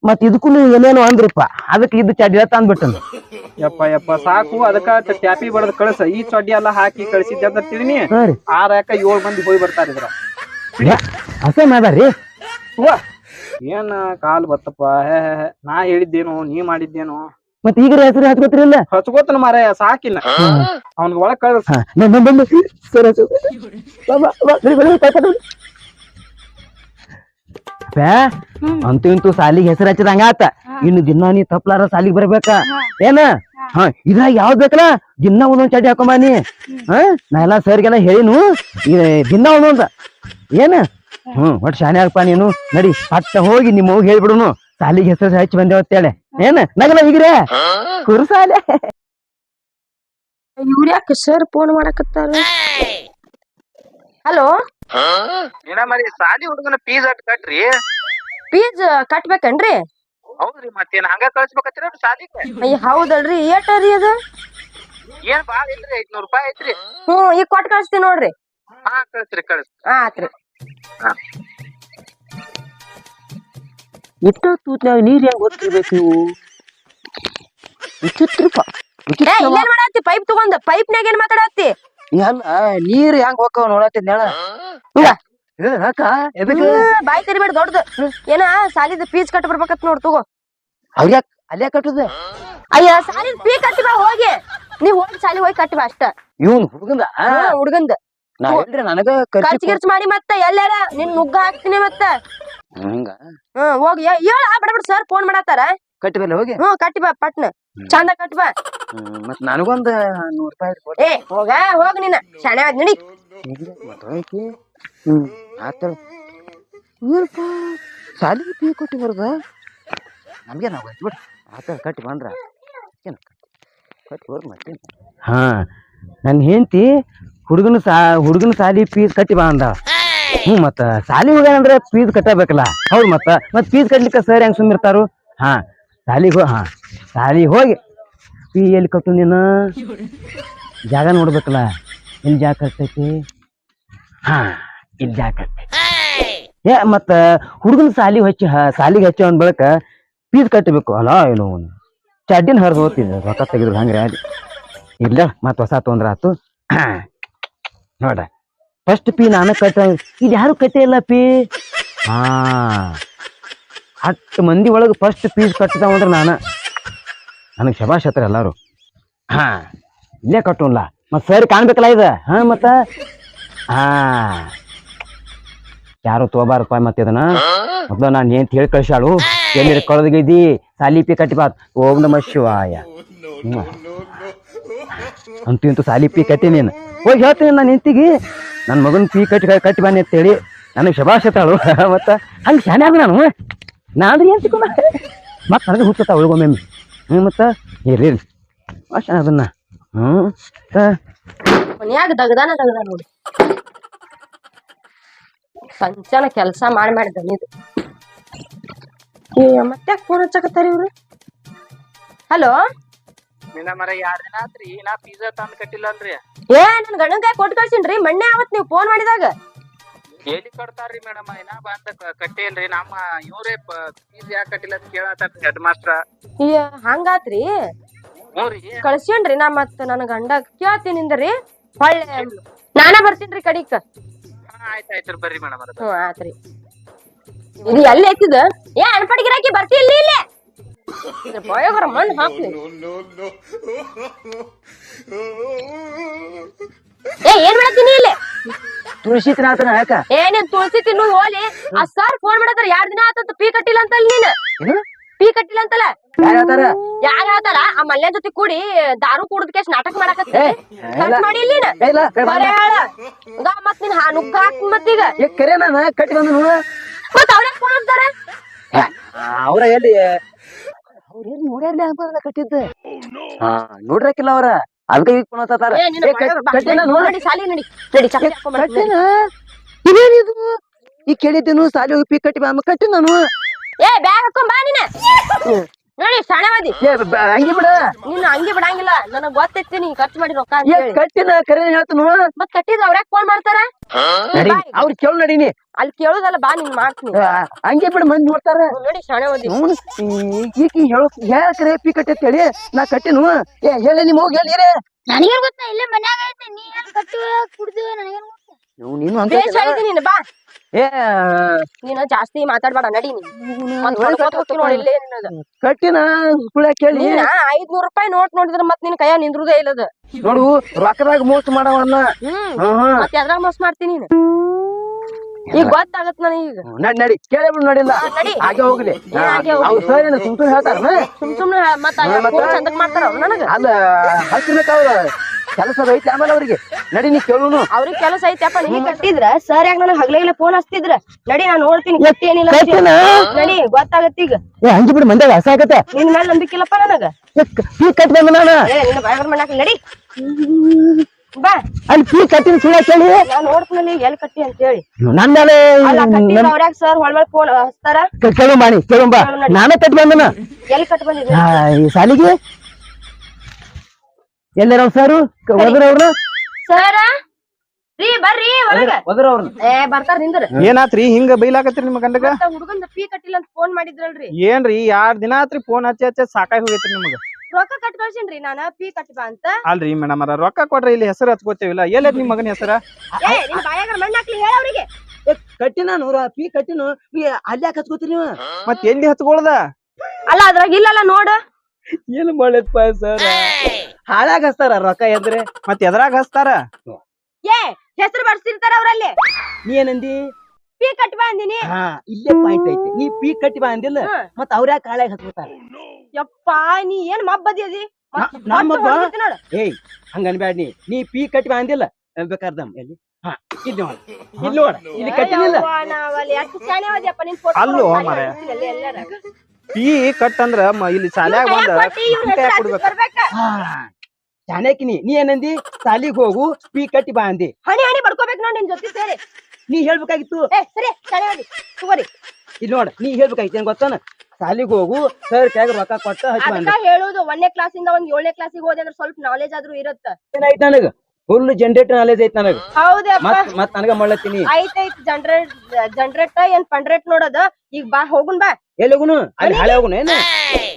ಮತ್ ಇದಕ್ಕೂ ಏನೇನೋ ಅಂದ್ರಪ್ಪ. ಅದಕ್ಕೆ ಇದು ಚಡ್ಡಿ ತಂದ್ಬಿಟ್ಟನು ಯಪ್ಪ ಯಪ್ಪ ಸಾಕು ಅದಕ್ಕ ಟ್ಯಾಪಿ ಬಡದ್ ಕಳ್ಸ. ಈ ಚಡ್ಡಿ ಎಲ್ಲಾ ಹಾಕಿ ಕಳ್ಸಿದ್ದೆ ಅಂತ ತಿಳಿನಿ. ಆರಾಕ ರೀ. ಆರ ಯಾಕ ಏಳ್ ಮಂದಿ ಹೋಗಿ ಬರ್ತಾರ ಇದ್ರ. ಅಸೇ ಮಾದಾರಿ ಏನ್ ಕಾಲ್ ಬತ್ತಪ್ಪ ಹೇ ಹೇ ಹೇ. ನಾ ಹೇಳಿದ್ದೇನು ನೀ ಮಾಡಿದ್ದೇನು? ಮತ್ ಈಗ ಹೆಸರು ಹಚ್ಕೋತಿರಲ್ಲ? ಹಚ್ಕೋತನ ಮಾರ ಸಾಕಿಲ್ಲ. ಅವ್ನಿಗೆ ಒಳಗ್ ಕಳ್ಸ. ಅಂತೂ ಇಂತೂ ಸಾಲಿಗೆ ಹೆಸರು ಹಚ್ಚದಂಗ ಆತ. ಇನ್ನು ದಿನ ನೀ ತಪ್ಲಾರ ಸಾಲಿಗೆ ಬರ್ಬೇಕ. ಏನ? ಹಾ. ಇದ್ರಾಗ ಯಾವ್ದ್ ಬೇಕಲ್ಲ? ದಿನ ಒಂದೊಂದ್ ಚಡ್ಡಿ ಹಾಕೊಂಬಾನಿ ಹಾ ನಾ ಎಲ್ಲಾ ಸರ್ಗೆಲ್ಲ ಹೇಳಿನು ಈ ದಿನ ಒಂದೊಂದ. ಏನ? ಹ್ಮ್ ಒಟ್ ಶಾನೆ ಹಾಕ್ಪಾ ನೀನು. ನಡಿ ಪಟ್ಟ ಹೋಗಿ ನಿಮ್ಮ ಹೋಗಿ ಹೇಳ್ಬಿಡುನು. ಸಾಲಿಗೆ ಹೆಸರು ಹಚ್ಚಿ ಬಂದೇವ ಅಂತೇಳಿ. ಏನ? ನಗಲ ಈಗ್ರೆ ಕುರುಸಾಲೆ? ಇವ್ರ ಯಾಕೆ ಸರ್ ಫೋನ್ ಮಾಡಕತ್ತಾರ? ಹಲೋ? ಮರಿ ಸಾಲಿ ಹುಡುಗನ ಫೀಸ್ ಅಟ್ ಕಟ್ರಿ. ಫೀಸ್ ಕಟ್ಬೇಕನ್ರಿ? ಹೌದ್ರಿ ಮತ್ತೇನ್ ಹಂಗ ಕಳ್ಸ್ಬೇಕತ್ತೀರ ಸಾಲಿಗೆ? ಅಯ್ಯ ಹೌದಲ್ರಿ ಏಟರಿ ರೀ ಅದು? ಏನ್ ಬಾಳ ಇಲ್ರಿ ಐದ್ನೂರ್ ರೂಪಾಯಿ ಐತ್ರಿ. ಹ್ಮ್ ಈಗ ಕೊಟ್ಟು ಕಳಿಸ್ತೀನಿ ನೋಡ್ರಿ. ಹಾ ಕಳ್ಸ್ರಿ ಕಳ್ಸ್ರಿ ಆತ್ರಿ. ಇಟ್ಟ ತೂತ್ನಾಗ ನೀರ್ ಹೆಂಗ್ ಗೊತ್ತಿರ್ಬೇಕು ನೀವು? ವಿಚಿತ್ರಪ್ಪ ಏ ಇಲ್ಲೇನ್ ಮಾಡತ್ತಿ? ಪೈಪ್ ತಗೊಂಡ್ ಪೈಪ್ನ್ಯಾಗ ಏನ್ ಮಾತಾಡತ್ತಿ? ಎಲ್ಲ ನೀರ್ ಹೆಂಗ್ ಹೋಗ್ತಾವ ನೋಡತ್ತಿದ್ ನೆಳ ಎದಕ್ಕೆ ಬಾಯಿ ದೊಡ್ಡದು. ಏನ ಸಾಲಿದ ಪೀಸ್ ಕಟ್ಟ ಬರ್ಬೇಕತ್ ನೋಡ್ ತಗೋ. ಅಲ್ಲೇ ಕಟ್ಟುದ? ಅಯ್ಯ ಸಾಲಿದ ಪೀ ಕಟ್ಟಿ ಬಾ ಹೋಗಿ. ನೀವ್ ಹೋಗಿ ಸಾಲಿ ಹೋಗಿ ಕಟ್ಟಿ ಬಾ ಅಷ್ಟ. ಇವನ್ ಹುಡುಗಂದ? ಹುಡ್ಗಂದ. ನಾ ಹೇಳ್ರಿ ನನಗ ಖರ್ಚು ಖರ್ಚು ಗಿರ್ಚ್ ಮಾಡಿ ಮತ್ತ ಎಲ್ಲಾರ ನಿನ್ ನುಗ್ಗ ಹಾಕ್ತೀನಿ ಮತ್ತ. ಹಿಂಗ? ಹ್ಮ್ ಹೋಗಿ. ಹೇಳ. ಬಡಬಡ ಸರ್ ಫೋನ್ ಮಾಡತ್ತಾರ. ಕಟ್ಟಿಬಲ್ಲ ಹೋಗಿ. ಹ್ಮ್ ಕಟ್ಟಿ ಬಾ ಪಟ್ನ. ಚಂದ ಕಟ್ಟಿ ಬಾ. ಮತ್ ನನಗೊಂದ್ ನೂರ್ ರೂಪಾಯಿ ಕೊಡ್. ಏ ಹೋಗ ಹೋಗ್ ನೀನ. ಶಾಣೆ ಆದ್ ನಡಿ. ಮತ್ ಹೋಯ್ತಿ ಹ್ಮ್ ಆತ ಏನಪ್ಪ ಸಾಲಿಗೆ ಪೀ ಕೊಟ್ಟು ಬರದ? ನಮ್ಗೆ ನಾವು ಆಯ್ತು ಆತ ಕಟ್ಟಿ ಬಂದ್ರ. ಏನ್ ಕಟ್ಟಿ? ಹೋರ್ ಮತ್ತೆ. ಹಾ ನನ್ನ ಹೆಂಡತಿ ಹುಡುಗನ ಸಾ ಹುಡುಗನ ಸಾಲಿ ಫೀಸ್ ಕಟ್ಟಿ ಬಾ ಅಂದ. ಹ್ಞೂ ಮತ್ತ ಸಾಲಿ ಹೋಗ್ಯಾನಂದ್ರೆ ಫೀಸ್ ಕಟ್ಟಬೇಕಲ್ಲ ಹೌದು ಮತ್ತ. ಮತ್ತೆ ಫೀಸ್ ಕಟ್ಲಿಕ್ಕೆ ಸರ್ ಹೆಂಗ್ ಸುಮ್ಮಿರ್ತಾರು ಹಾ ಸಾಲಿಗೆ ಹೋ ಹಾ ಸಾಲಿಗೆ ಹೋಗಿ ಫೀ ಎಲ್ಲಿ ಕಟ್ಟು ನೀನು? ಜಾಗ ನೋಡ್ಬೇಕಲ್ಲ. ಎಲ್ಲಿ ಜಾಗ ಕಟ್ತೈತಿ? ಹಾ ಇಲ್ಲಿ ಜಾಗ ಏ, ಮತ್ತ ಹುಡುಗನ ಸಾಲಿ ಹಚ್ಚಿ ಸಾಲಿಗೆ ಹಚ್ಚಿ ಒಂದ್ ಬಳಕ ಫೀಸ್ ಕಟ್ಟಬೇಕು ಅಲ್ಲ, ಏನು ಚಡ್ಡಿನ ಹರಿದು ಹೋಗ್ತೀನಿ ರೊಕ್ಕ ತೆಗೆದ್ರು ಹಂಗ್ರಿ ಅಲ್ಲಿ. ಇಲ್ಲ ಮತ್ ಹೊಸ ತೊಂದ್ರೆ ಆತು. ನೋಡ. ಫಸ್ಟ್ ಪಿ ನಾನು ಕಟ್ಟ. ಇದು ಯಾರು ಕಟ್ಟೇ ಇಲ್ಲ ಪಿ ಹಾ. ಹತ್ತು ಮಂದಿ ಒಳಗೆ ಫಸ್ಟ್ ಪೀಸ್ ಕಟ್ಟಿದಾವ ಅಂದ್ರೆ ನಾನು. ನನಗೆ ಶಬಾಷ್ ಹತ್ರ ಎಲ್ಲಾರು. ಹಾ. ಇಲ್ಲೇ ಕಟ್ಟೋಲ್ಲ ಮತ್ತೆ ಸರಿ ಕಾಣ್ಬೇಕಲ್ಲ ಇದು? ಹಾ, ಮತ್ತ? ಹಾ. ಯಾರು ತೋಬಾರಪ್ಪ ಮತ್ತೆ ಇದನ್ನ? ಮೊದಲು ನಾನು ಏನ್ ಹೇಳಿ ಕಳಿಸಾಳು ಎಲ್ಲಿ ಕಳೆದಿದ್ದಿ ಸಾಲಿ ಪಿ ಕಟ್ಟಿ ಬಾತ್ ಓಂ ನಮ ಶಿವಾಯ. ಅಂತೂ ಇಂತೂ ಸಾಲಿ ಪಿ ಕಟ್ಟಿ ನೀನು. ಹೋಗಿ ಹೇಳ್ತೀನಿ ನಾನು ನಿಂತಿಗಿ. ನನ್ನ ಮಗನ ಪೀ ಕಟ್ಟಿ ಕಟ್ಟಿ ಬನ್ನಿ ಅಂತೇಳಿ ನನಗೆ ಶಬಾಷ್ ಮತ್ತು ಹಂಗೆ ಶಾನೆ ಆಗ ನಾನು. ನಾನು ಏನು ತಿಳ್ಕೊಂಡ ಮತ್ತೆ ನನಗೆ ಹುಚ್ಚುತ್ತಾ ಉಳ್ಗೊಮ್ಮೆ ಹ್ಞೂ ಮತ್ತೆ ಇರಲಿ ಅಷ್ಟ ಅದನ್ನ. ಹ್ಞೂ ಮನ್ಯಾಗ ದಗದಾನ ದಗದ ನೋಡಿ. ಸಂಚಾನ ಕೆಲಸ ಮಾಡಿ ಮಾಡಿ ದನಿದು ಮತ್ತೆ ಫೋನ್ ಹಚ್ಚಕತ್ತಾರ ಇವರು? ಹಲೋ? ನಿನ್ನ ಮರ ಎರಡ್ ದಿನ ಆತ್ರಿ ನಾ ಮತ್ ತಂದ್ ಕಟ್ಟಿಲ್ಲ ಅಲ್ರಿ ಏ ನನ್ ಗಂಡನ ಕೈ ಕೊಟ್ಟು ಕಳ್ಸಿನ್ರಿ ಮೊನ್ನೆ ಅವತ್ ನೀವು ಫೋನ್ ಮಾಡಿದಾಗ. ಎಲ್ಲಿ ಕಟ್ತಾರ್ರಿ ಮೇಡಮ್ ಇನ್ನ ಬಂದ ಕಟ್ಟೇ ಇಲ್ರಿ ನಮ್ಮ ಇವ್ರೇ ಫೀಸ್ ಯಾಕೆ ಕಟ್ಟಿಲ್ಲ ಅಂತ ಕೇಳತ್ತಾರ ಹೆಡ್ ಮಾಸ್ಟರ್ ಅಯ್ಯ ಹಂಗಾತ್ರಿ? ಹ್ಞೂ ರೀ ಕಳ್ಸೇನ್ರಿ ನಾ ಮತ್ತ ನನ್ನ ಗಂಡ ಕೇಳ್ತೀನಿ ಹೊಳ್ಳೆ ನಾನ ಬರ್ತೀನ್ರಿ ಕಡಿಕ. ಹಾ ಆಯ್ತ್ ಬರ್ರಿ ಮೇಡಮ್ ಹ್ಞೂ ಆತ್ರಿ. ಇದು ಎಲ್ಲಿ ಐತಿದ? ಏ ಅನ್ಪಡ್ ಗಿರಾಕಿ ಬರ್ತಿ ಇಲ್ಲಿ ಇಲ್ಲಿ. ಬಯೋಗರ ಮಣ್ಣು ಹಾಕ್ಲಿ. ಏ ಏನ್ ಮಾಡತ್ತೀನಿ ಇಲ್ಲಿ? ತುಳಸಿ ತಿನ್ನಾತನ ಯಾಕ? ಏ ನೀನ್ ತುಳಸಿ ತಿನ್ನು ಹೋಲಿ. ಆ ಸರ್ ಫೋನ್ ಮಾಡತ್ತಾರ ಎರಡ್ ದಿನ ಆತಂತ? ಪೀ ಕಟ್ಟಿಲ್ಲ ಅಂತಲ್ಲ ನೀನ್? ಏನು? ಪೀ ಕಟ್ಟಿಲ್ಲ ಅಂತಲ್ಲ? ಯಾರ್ ಹೇಳ್ತಾರ? ಯಾರ್ ಹೇಳ್ತಾರ? ಆ ಮಲ್ಯ ಜೊತೆ ಕೂಡಿ ದಾರು ಕುಡ್ದ ಕೇಸ್ ನಾಟಕ ಮಾಡಕತ್ತೆ? ಮಾಡಿ ಇಲ್ಲಿ ಮತ್ ನೀನ್ ಹಾ ನುಗ್ಗ ಹಾಕ್ ಮತ್ತೀಗ? ಕರೆ ನಾನು ಕಟ್ಟಿ ಬಂದ ಮತ್ ಅವ್ರ ಫೋನ್ ಅಂತಾರ ಅವ್ರ ಎಲ್ಲಿ ಅವ್ರ ಎಲ್ಲಿ ನೋಡ್ಯಾರ್ಲಿ ಅಂತ ಕಟ್ಟಿದ್ದ. ಹಾ ನೋಡ್ರಕಿಲ್ಲ ಅವ್ರ. ಅದಕ್ಕೆ ಈಗ ನಾನು ನಡಿ. ಸಾಲಿ ನಡಿ. ನಡಿ ಚಪ್ಪಲಿ ಹಾಕ್ಕೊಂಡ್ ಬರ್ತೀನಿ. ಕಟ್ಟಿನ ಇದೇನಿದು? ಈ ಕೇಳಿದ್ದೇನು ಸಾಲಿ ಹೋಗಿ ಪೀ ಕಟ್ಟಿ ಬಾ ಕಟ್ಟಿ ನಾನು. ಏ ಬ್ಯಾಗ್ ಹಾಕೊಂಡ್ ಬಾ ನೀನ. ನೋಡಿ ಏ ಬ- ಹಂಗೆ ಬಿಡ. ನಿನ್ನ ಹಂಗೆ ಬಿಡಂಗಿಲ್ಲ. ನನಗ್ ಗೊತ್ತೈತಿ ನೀ ಖರ್ಚು ಮಾಡಿ ರೊಕ್ಕ ಅಂತ ಏ ಹೇಳಿ. ಕಟ್ಟಿನ ಕರೆ ಹೇಳ್ತಾನು ಮತ್ ಕಟ್ಟಿದ್ರ ಅವ್ರ ಫೋನ್ ಮಾಡ್ತಾರ? ನಡಿ ಅವ್ರ ಕೇಳು ನಡೀನಿ ಅಲ್ಲಿ ಕೇಳುದಲ್ಲ ಬಾ ನೀನ್ ಮಾಡ್ತೀನಿ. ಹಂಗೆ ಬಿಡ ಮಂದಿ ನೋಡ್ತಾರ. ನೋಡಿ ಶಾಣೆ ಓದಿ ಈಕಿ ಹೇಳು ಹೇಳಕ್ರೆ ಪೀ ಕಟ್ಟಿ ಹೇಳಿ ನಾ ಕಟ್ಟಿನು. ಏ ಹೇಳಿ ನಿಮ್ ಹೋಗಿ ಹೇಳಿರಿ ನನಗೆ ಗೊತ್ತಾ ಇಲ್ಲೇ ಮನ್ಯಾಗ ಐತೆ ನೀ ಏನ್ ಕಟ್ಟುವ ಕುಡ್ದು ನನಗೇನ್ ಗೊತ್ತಾ? ನೀನು ಅಂತ ನೀನು ಬಾ. ಏ ನೀನು ಜಾಸ್ತಿ ಮಾತಾಡ್ಬೇಡ ನಡಿ ನೀನ್. ಕಟ್ಟಿನ ಕುಳ ಕೇಳಿ. ಐದ್ನೂರು ಐದ್ನೂರ್ ರೂಪಾಯಿ ನೋಟ್ ನೋಡಿದ್ರ ಮತ್ ನಿನ್ ಕೈಯಾಗ ನಿಂದ್ರದೇ ಇಲ್ಲದ ನೋಡು ರೊಕ್ಕದಾಗ ಮೋಸ ಮಾಡವನ್ನ. ಮತ್ತೆ ಅದ್ರಾಗ ಮೋಸ ಮಾಡ್ತೀನಿ ನೀನು. ಈಗ ಗೊತ್ತಾಗತ್ ನನಗೀಗ ನಡಿ ನಡಿ. ಕೇಳಿ ಬಿಡು ನಡಿಲ್ಲ ನಡಿ. ಹಾಗೆ ಹೋಗ್ಲಿ. ಹಾಗೆ. ಅವ್ರು ಸರ್ ಏನು ಸುಮ್ ಸುಮ್ ಹೇಳ್ತಾರ ಸುಮ್ ಸುಮ್ನೆ ಮತ್ತ ಹಾ, ಮತ್ತೆ? ಚಂದಕ್ ಮಾಡ್ತಾರ ಅವ್ರು ನನಗ. ಅಲ್ಲ ಹಚ್ಚಿರ್ಬೇಕವ್ರ ಕೆಲಸ ಐತಿ ಆಮೇಲೆ ಅವ್ರಿಗೆ? ನಡಿ ನೀ ಕೇಳುನು. ಅವ್ರಿಗೆ ಕೆಲಸ ಐತಪ್ಪ ನೀ ಕಟ್ಟಿದ್ರ? ಸರ್ ಯಾಕ ನನಗೆ ಹಗಲೆಲ್ಲ ಫೋನ್ ಹಚ್ತಿದ್ರ? ನಡಿ ನಾನ್ ನೋಡ್ತೀನಿ ಗೊತ್ತೇನಿಲ್ಲ. ಕಟ್ಟಿನ? ನಡಿ ಗೊತ್ತಾಗತ್ತ ಈಗ. ಏ ಹಂಗೆ ಬಿಡು ಮಂದ್ಯಾಗ ಹಸ ಆಗತ್ತೆ. ನಿನ್ ಮೇಲೆ ನಂಬಿಕಿಲ್ಲಪ್ಪ ನನಗ. ಪೀ ಕಟ್ ಬಂದ ನಾನು ಏ ನಿನ್ನ ಮಾಡಾಕ ನಡಿ. ಬಾ. ಅಲ್ಲಿ ಫೀ ಕಟ್ಟಿನ ಸುಳ್ಳ ಕೇಳಿ. ನಾನು ನೋಡ್ತೀನಿ ಎಲ್ಲಿ ಕಟ್ಟಿ ಅಂತ ಹೇಳಿ. ನನ್ನ ಮೇಲೆ ಅವ್ರ್ಯಾಗ ಸರ್ ಹೊಳ್ಮೇಲೆ ಫೋನ್ ಹಚ್ತಾರ? ಕೇಳು ಮಾಡಿ ಕೇಳು ಬಾ. ನಾನೇ ಕಟ್ ಬಂದನ? ಎಲ್ಲಿ ಕಟ್ ಬಂದಿದ್ದೆ? ಆ, ಈ ಸಾಲಿಗೆ ಎಲ್ಲಾರ ಸರ್? ಒದ್ರ ಅವ್ರನ್ನ ಸರ ರೀ ಬರ್ರಿ ಒಳಗ. ಒದ್ರ ಅವ್ರನ್ನ ಏ ಬರ್ತಾರ ನಿಂದ್ರ. ಏನಾತ್ರಿ ಹಿಂಗ ಬೈಲಾಕತ್ರಿ ನಿಮ್ ಗಂಡಗ? ಹುಡುಗಂದ ಫೀ ಕಟ್ಟಿಲ್ಲ ಅಂತ ಫೋನ್ ಮಾಡಿದ್ರಲ್ರಿ. ಏನ್ರಿ ಎರಡ್ ದಿನ ಆತ್ರಿ ಫೋನ್ ಹಚ್ಚಿ ಹಚ್ಚಿ ಸಾಕಾಗಿ ಹೋಗೈತ್ರಿ ನಿಮ್ಗ? ರೊಕ್ಕ ಕಟ್ ಕಳ್ಸಿನ್ರಿ ನಾನ? ಪಿ ಕಟ್ಟಿ ಬಾ ಅಂತ? ಅಲ್ರಿ ಮೇಡಮ್ ಅರ ರೊಕ್ಕ ಕೊಡ್ರಿ ಇಲ್ಲಿ ಹೆಸರು ಹಚ್ಕೋತೇವಿಲ್ಲ ಎಲ್ಲದ್ ನಿಮ್ ಮಗನ ಹೆಸರ? ಏ ನಿನ್ ಬಾಯಾಗ ಮಣ್ಣ ಹಾಕ್ಲಿ ಹೇಳ ಅವ್ರಿಗೆ. ಕಟ್ಟಿನ ನೂರ ಪಿ ಕಟ್ಟಿನ ಅಲ್ಲಿ ಯಾಕೆ ಹಚ್ಕೋತೀರಿ ನೀವು? ಮತ್ ಎಲ್ಲಿ ಹಚ್ಕೊಳ್ದ ಅಲ್ಲ ಅದ್ರಾಗ ಇಲ್ಲಲ್ಲ ನೋಡ. ಏನ್ ಮಾಡಪ್ಪ ಸರ್? ಹಾಳಾಗ ಹಸ್ತಾರ ರೊಕ್ಕ ಎದ್ರೆ? ಮತ್ ಎದ್ರಾಗ ಹಸ್ತಾರ ಏ ಹೆಸರು ಬರ್ಸಿರ್ತಾರ ಅವ್ರಲ್ಲಿ. ನೀ ಏನಂದಿ? ಪಿ ಕಟ್ಟಿ ಬಾ ಅಂದಿನಿ. ಹಾ ಇಲ್ಲೇ ಪಾಯಿಂಟ್ ಐತಿ. ನೀ ಪಿ ಕಟ್ಟಿ ಬಾ ಅಂದಿಲ್ಲ. ಮತ್ ಅವ್ರ ಯಾಕೆ ಹಾಳಾಗ ಹಚ್ಕೋತಾರ ಯಪ್ಪಾ ನೀ ಏನ್ ಮಬ್ಬದಿ ಅದಿ ಮತ್ತ್ ನಾ- ನಾ ಹೊಟ್ಟು ಮಬ್ಬ? ಹೊಡ್ಬಿಡ್ತಿ ನೋಡು. ಏಯ್ ಹಂಗ ಅನ್ಬೇಡ ನೀ. ನೀ ಪೀ ಕಟ್ಟಿ ಬಾ ಅಂದಿಲ್ಲ ಬೇಕಾರ್ದಮ್ ಎಲ್ಲಿ? ಅಲ್ಲೋ ಅಲ್ಲಿ ಎಲ್ಲಾರ. ಕಟ್ ಅಂದ್ರ ಇಲ್ಲಿ ಶಾಲ್ಯಾಗ ಬಂದ ನೀ. ಏನಂದಿ? ಸಾಲಿಗ್ ಹೋಗು ಪೀ ಕಟ್ಟಿ ಬಾ ಅಂದಿ. ಹಣಿ ಹಣಿ ಬಡ್ಕೋಬೇಕು ನೋಡಿ ನಿನ್ ಜೊತೆ ಸೇರಿ. ನೀ ಹೇಳ್ಬೇಕಾಗಿತ್ತು. ಸರಿ ಇಲ್ಲಿ ನೋಡ ನೀ ಹೇಳ್ಬೇಕಾಗಿತ್ತು ಏನ್ ಗೊತ್ತಾನ? ಸಾಲಿಗ್ ಹೋಗು ಸರ್ ಕೈಯಾಗ ರೊಕ್ಕ ಕೊಟ್ಟ ಹೇಳುದು ಒಂದೇ ಅದಕ್ಕ ಹೇಳುದು ಒಂದನೇ ಕ್ಲಾಸಿಂದ ಒಂದ್ ಏಳನೇ ಕ್ಲಾಸಿಗೆ ಹೋದೆ ಅಂದ್ರೆ ಸ್ವಲ್ಪ ನಾಲೆಜ್ ಆದ್ರೂ ಇರತ್ತ. ಏನಾಯ್ತು ನನಗ? ಫುಲ್ ಜನರೇಟರ್ ನಾಲೆಜ್ ಐತಿ ನನಗ. ಹೌದಪ್ಪ ಮತ್ ಮತ್ ನನಗ ಮಾಡ್ಲತ್ತೀನಿ ಐತೈತ್ ಜನರೇಟ್ ಜನರೇಟ್ ಏನ್ ಪಂಡ್ರೇಟ್ ನೋಡೋದ? ಈಗ ಬಾ ಹೋಗುನ್ ಬಾ. ಎಲ್ಲಿ ಹೋಗುನು ಅಲ್ಲಿ ಹಳೆ ಹೋಗುನು ಏನ?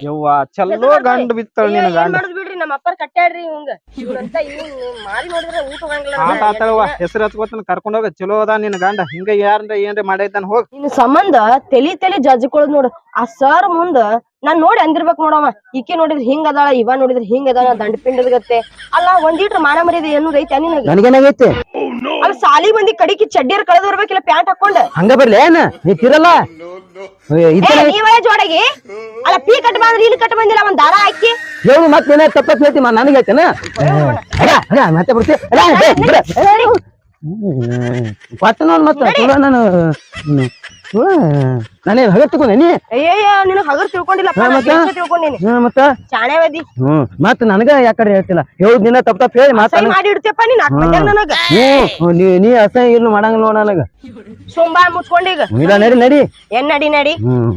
ಯವ್ವ ಚಲೋ ಗಂಡ ಬಿತ್ತಳ ನಿನ್ನ ಗಂಡ. ಮಾಡುದ್ ಬಿಡ್ರಿ ನಮ್ಮ ಅಪ್ಪರ್ ಕಟ್ಟಾಡ್ರಿ ಇವಂಗ ಇವಂತ ಇವ್ ಮಾರಿ ನೋಡಿದ್ರೆ ಊಟ ಹೋಗಂಗಿಲ್ಲ ಆಟ ಆತಳವ ಹೆಸರು ಹತ್ಕೋತನ ಕರ್ಕೊಂಡ್ ಹೋಗ ಚಲೋ ಅದ ನಿನ್ನ ಗಂಡ. ಹಿಂಗ ಯಾರ ಏನ್ರ ಮಾಡೈತಾನ ಹೋಗ್. ನಿನ್ ಸಂಬಂಧ ತಲಿ ತಲಿ ಜಜ್ಕೊಳದ್ ನೋಡು. ಆ ಸರ್ ಮುಂದ ನಾನ್ ನೋಡಿ ಅಂದಿರ್ಬೇಕು ನೋಡವ ಈಕೆ ನೋಡಿದ್ರೆ ಹಿಂಗ ಅದಾಳ ಇವ ನೋಡಿದ್ರೆ ಹಿಂಗ ಅದಾಳ ದಂಡ ಪಿಂಡದಗತ್ತೆ. ಅಲ್ಲ ಒಂದೀಟ್ರ ಮಾನ ಮರ್ಯಾದೆ ಏನು ರೈತ ನಿನಗೆ? ನನಗೇನಾಗೈತಿ? ಅಲ್ಲ ಸಾಲಿ ಮಂದಿ ಕಡಿಕಿ ಚಡ್ಡಿಯರ್ ಕಳೆದ್ ಬರ್ಬೇಕಿಲ್ಲ ಪ್ಯಾಂಟ್ ಹಾಕೊಂಡ್? ಹಂಗ ಬರ್ಲಿ ಏನ? ನೀ ತಿರಲ್ಲ? ನೀವೇ ಜೋಡಾಗಿ? ಅಲ್ಲ ಪೀ ಕಟ್ ಬಂದ್ರೆ ಇಲ್ಲಿ ಕಟ್ ಬಂದಿಲ್ಲ ಒಂದ್ ದಾರ ಹಾಕಿ. ಹೇಳು ಮತ್ತೆ ಏನ ತಪ್ಪ ಹೇಳ್ತಿ ಮಾ ನನಗೆ ಹೇಳ್ತೇನ? ಮತ್ತೆ ಬರ್ತಿ. ಅಲ್ಲ ಏ, ಕೊಟ್ಟ ನೋಡ್. ಮತ್ತ ನಾನು ನಾನೇ ಹಗರ್ ತಗೊಂಡೆ ನೀ ಅಯ್ಯಯ್ಯ ನಿನಗ್ ಹಗರ್ ತಿಳ್ಕೊಂಡಿಲ್ಲ ಹಾ, ಮತ್ತೆ? ತಿಳ್ಕೊಂಡಿನಿ. ಹ್ಮ್ ಮತ್ತ? ಶಾಣೆ ಬದಿ ಹ್ಮ್ ಮತ್ ನನಗ ಯಾಕಡೆ ಹೇಳ್ತಿಲ್ಲ? ಹೇಳುದ್ ನಿನ್ನ ತಪ್ಪ ತಪ್ಪ ಹೇಳಿ ಮಾತ ಸೈ ಮಾಡಿ ಇಡ್ತೀಯಪ್ಪ ನೀನ್ ನನಗ. ನೀ ನೀ ಅಸಹ್ಯ ಇಲ್ಲ ಮಾಡಂಗಿಲ್ಲ ನೋಡ ನನಗ. ಸೋಂಬಾ ಮುಚ್ಕೊಂಡೀಗ ಇಲ್ಲ ನಡಿ ನಡಿ. ಏನ್ ನಡಿ ನಡಿ? ಹ್ಮ್.